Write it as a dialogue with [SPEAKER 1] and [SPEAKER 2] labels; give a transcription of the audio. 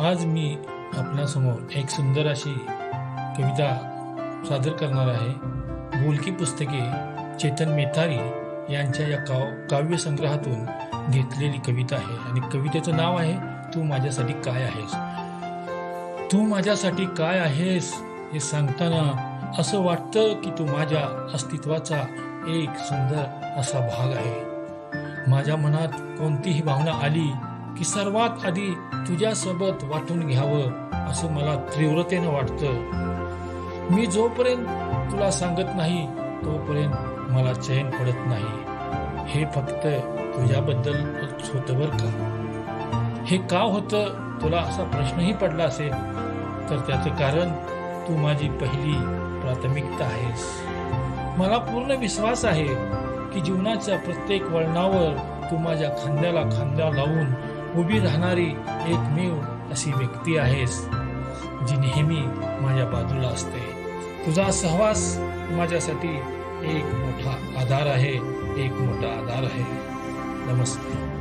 [SPEAKER 1] आज मी आपणासमोर एक सुंदर अशी कविता सादर करणार आहे. बोलकी पुस्तके चेतन मेथारी यांच्या या काव काव्यसंग्रहातून घेतलेली कविता आहे. आणि कवितेचं नाव आहे तू माझ्यासाठी काय आहेस? तू माझ्यासाठी काय आहेस? हे सांगताना असं वाटतं की तू माझ्या अस्तित्वाचा एक सुंदर असा भाग आहे. माझ्या मनात कोणतीही भावना आली की सर्वात आधी तुझ्यासोबत वाटून घ्यावं असं मला तीव्रतेनं वाटतं. मी जोपर्यंत तुला सांगत नाही तोपर्यंत मला चैन पडत नाही. हे फक्त तुझ्याबद्दल होतं बरं का? हे का होतं? तुला असा प्रश्नही पडला असेल तर त्याचं कारण तू माझी पहिली प्राथमिकता आहेस. मला पूर्ण विश्वास आहे की जीवनाच्या प्रत्येक वळणावर तू माझ्या खांद्याला खांद्या लावून उभी राहणारी एकमेव अशी व्यक्ती आहेस जी नेहमी माझ्या बाजूला असते. तुझा सहवास माझ्यासाठी एक मोठा आधार आहे एक मोठा आधार आहे. नमस्कार.